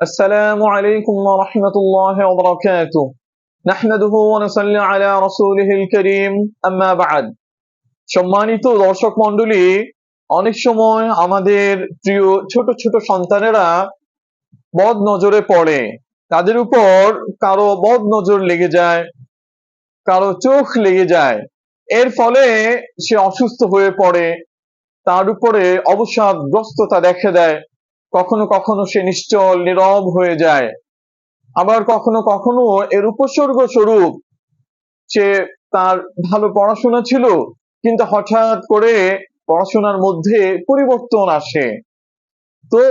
السلام عليكم ورحمة الله وبركاته نحمده ونصلي على رسوله الكريم أما بعد সম্মানিত দর্শক মণ্ডলী অনেক সময় আমাদের প্রিয় ছোট ছোট সন্তানেরা বদ নজরে পড়ে তাদের উপর কারো বদ নজর লেগে যায় কারো চোখ লেগে যায় এর ফলে সে অসুস্থ হয়ে পড়ে তার উপরে অবসাদগ্রস্ততা দেখা দেয় কখনো কখনো সে নিশ্চল, নীরব হয়ে যায়। আবার কখনো কখনো এর উপসর্গ স্বরূপ সে তার ভালো পড়াশোনা ছিল, কিন্তু হঠাৎ করে পড়াশোনার মধ্যে পরিবর্তন আসে। তো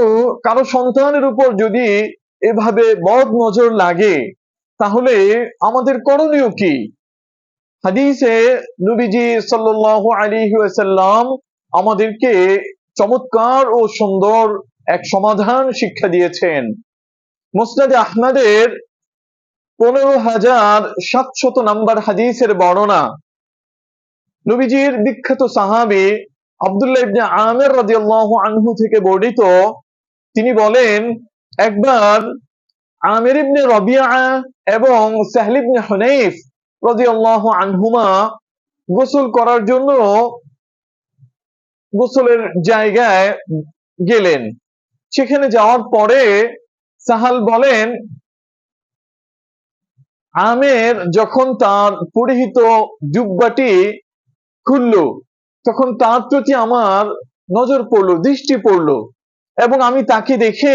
কারও সন্তানের উপর যদি এভাবে বদ নজর লাগে, তাহলে আমাদের করণীয় কি? হাদিসে নবীজি সাল্লাল্লাহু আলী ওয়াসাল্লাম আমাদেরকে চমৎকার ও সুন্দর এক সমাধান শিক্ষা দিয়েছেন। মুসনাদে আহমদের পনেরো হাজার সাতশত নাম্বার হাদিসের বর্ণনা। নবীজির বিখ্যাত সাহাবি আব্দুল্লাহ ইবনে আমের রাদিয়াল্লাহু আনহু থেকে বর্ণিত, তিনি বলেন, একবার আমির ইবনে রবিয়া এবং সাহল ইবনে হুনাইফ রাদিয়াল্লাহু আনহুমা গোসল করার জন্য গোসলের জায়গায় গেলেন। সেখানে যাওয়ার পরে সাহাল বলেন, আমের যখন তার পরিহিত জুব্বাটি খুলল, তখন তার প্রতি আমার নজর পড়ল, দৃষ্টি পড়ল এবং আমি তাকে দেখে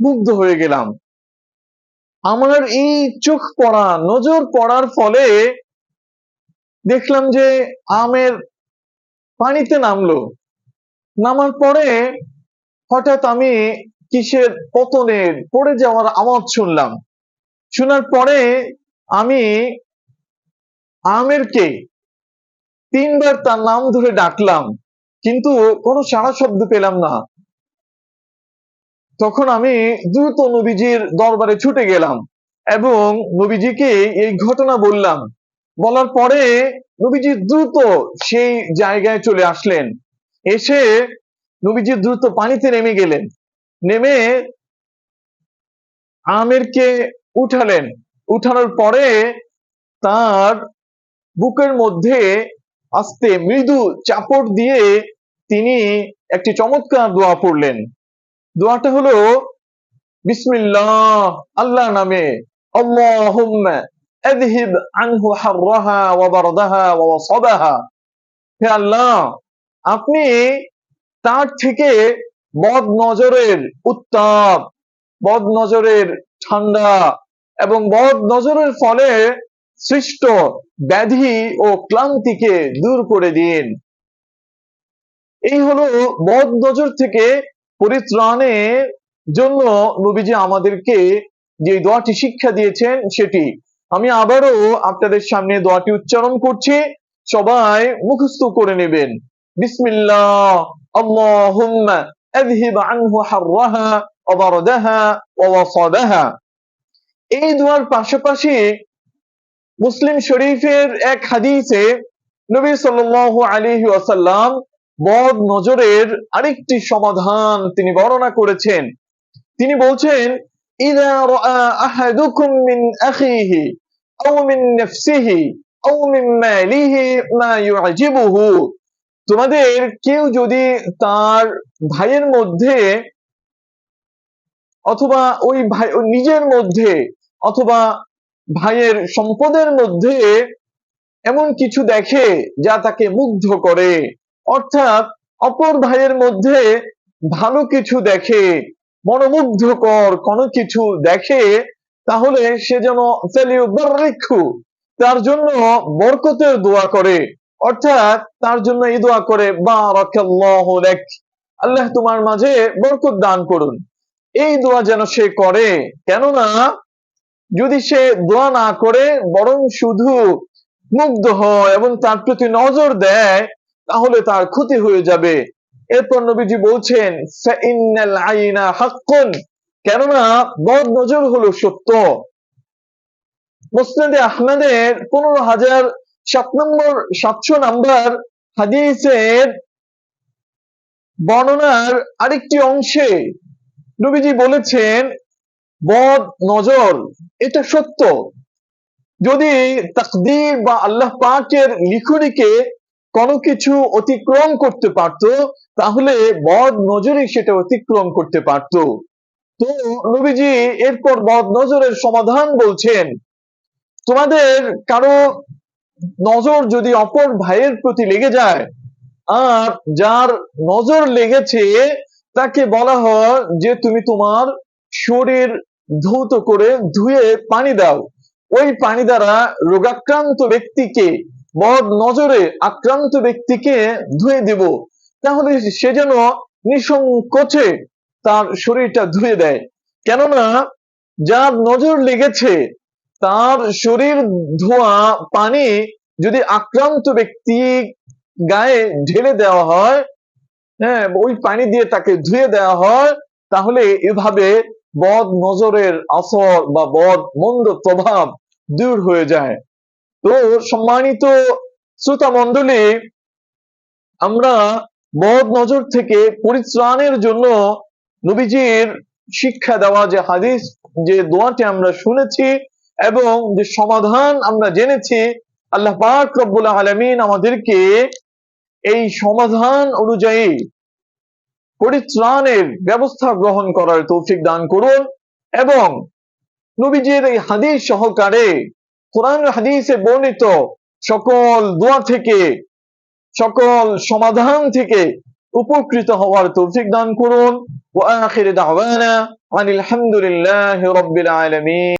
মুগ্ধ হয়ে গেলাম। আমার এই চোখ পড়া, নজর পড়ার ফলে দেখলাম যে আমের পানিতে নামলো। নামার পরে হঠাৎ আমি কিসের পতনের পড়ে যাওয়ার আওয়াজ শুনলাম। শোনার পরে আমি আমেরকে তিনবার তার নাম ধরে ডাকলাম, কিন্তু কোনো সাড়া শব্দ পেলাম না। তখন আমি দ্রুত নবীজির দরবারে ছুটে গেলাম এবং নবীজিকে এই ঘটনা বললাম। বলার পরে নবীজি দ্রুত সেই জায়গায় চলে আসলেন। এসে নবীজি দ্রুত পানিতে নেমে গেলেন। নেমে আমেরকে উঠালেন। উঠানোর পরে তার বুকের মধ্যে আস্তে মৃদু চাপড় দিয়ে তিনি একটি চমৎকার দোয়া পড়লেন। দোয়াটা হলো, বিসমিল্লাহ আল্লাহ নামে আল্লাহ, আপনি তার থেকে বদ নজরের উত্তাপ বদ নজরের ঠান্ডা এবং বদ নজরের ফলে সৃষ্ট ব্যাধি ও ক্লান্তিকে দূর করে দিন। এই হলো বদ নজর থেকে পরিত্রাণের জন্য নবীজি আমাদেরকে যে দোয়াটি শিক্ষা দিয়েছেন সেটি। আমি আবারও আপনাদের সামনে দোয়াটি উচ্চারণ করছি। সবাই মুখস্থ করে নেবেন। বিসমিল্লাহ। আযহিব আনহু হাররাহা ওয়া বারদাহা এই দোয়ার পাশাপাশি মুসলিম শরীফের এক হাদিসে নবী সাল্লাল্লাহু আলাইহি ওয়াসাল্লাম বদ নজরের আরেকটি সমাধান তিনি বর্ণনা করেছেন। তিনি বলছেন, ইদা মিন মিন মিন মা তোমাদের কেউ যদি তার ভাইয়ের মধ্যে অথবা ওই ভাই নিজের মধ্যে অথবা ভাইয়ের সম্পদের মধ্যে এমন কিছু দেখে যা তাকে মুগ্ধ করে, অর্থাৎ অপর ভাইয়ের মধ্যে ভালো কিছু দেখে, মনোমুগ্ধকর কোনো কিছু দেখে, তাহলে সে যেন তার জন্য বরকতের দোয়া করে। অর্থাৎ তার জন্য এই দোয়া করে বা লেখ আল্লাহ তোমার মাঝে বরকত দান করুন। এই দোয়া যেন সে করে। কেননা যদি সে দোয়া না করে, বরং শুধু মুগ্ধ হয় এবং তার প্রতি নজর দেয়, তাহলে তার ক্ষতি হয়ে যাবে। এরপর নবীজি বলছেন আইনা হাক্কুন। কেননা বদ নজর হলো সত্য। মুসনাদে আহমেদের পনেরো হাজার সাত নম্বর, সাতশো নাম্বার হাদিসের বর্ণনার আরেকটি অংশে নবীজি বলেছেন, বদ, নজর, এটা সত্য। যদি তাকদীর বা আল্লাহ পাকের লিখনিকে কোনো কিছু অতিক্রম করতে পারত, তাহলে বদ নজরে সেটা অতিক্রম করতে পারত। তো নবীজি এরপর বদ, নজরের সমাধান বলছেন, তোমাদের কারও নজর যদি অপর ভাইয়ের প্রতি লেগে যায়, আর যার নজর লেগেছে, তাকে বলা হয় যে তুমি তোমার শরীর ধৌত করে ধুয়ে পানি দাও। ওই পানি দ্বারা রোগাক্রান্ত ব্যক্তিকে, বদ নজরে আক্রান্ত ব্যক্তিকে ধুয়ে দেব। তাহলে সে যেন নিঃসংকোচে তার শরীরটা ধুয়ে দেয়। কেননা, যার নজর লেগেছে তার শরীর ধোয়া, পানি যদি আক্রান্ত ব্যক্তি গায়ে ঢেলে দেওয়া হয় হ্যাঁ ওই পানি দিয়ে তাকে ধুয়ে দেওয়া হয়, তাহলে এভাবে বদ নজরের আসর বা বদ মন্দ প্রভাব দূর হয়ে যায়। তো সম্মানিত শ্রোতা মন্ডলী আমরা বদ নজর থেকে পরিত্রাণের জন্য নবীজির শিক্ষা দেওয়া যে হাদিস, যে দোয়াটি আমরা শুনেছি এবং যে সমাধান আমরা জেনেছি, আল্লাহ পাক রব্বুল আলমিন আমাদেরকে এই সমাধান অনুযায়ী পরিত্রাণের ব্যবস্থা গ্রহণ করার তৌফিক দান করুন এবং নবীজির এই হাদিস সহকারে, কোরআন হাদিসে বর্ণিত সকল দোয়া থেকে, সকল সমাধান থেকে উপকৃত হওয়ার তৌফিক দান করুন। ওয়া আখির দাওয়ানা আনিল হামদুলিল্লাহি রাব্বিল আলামিন।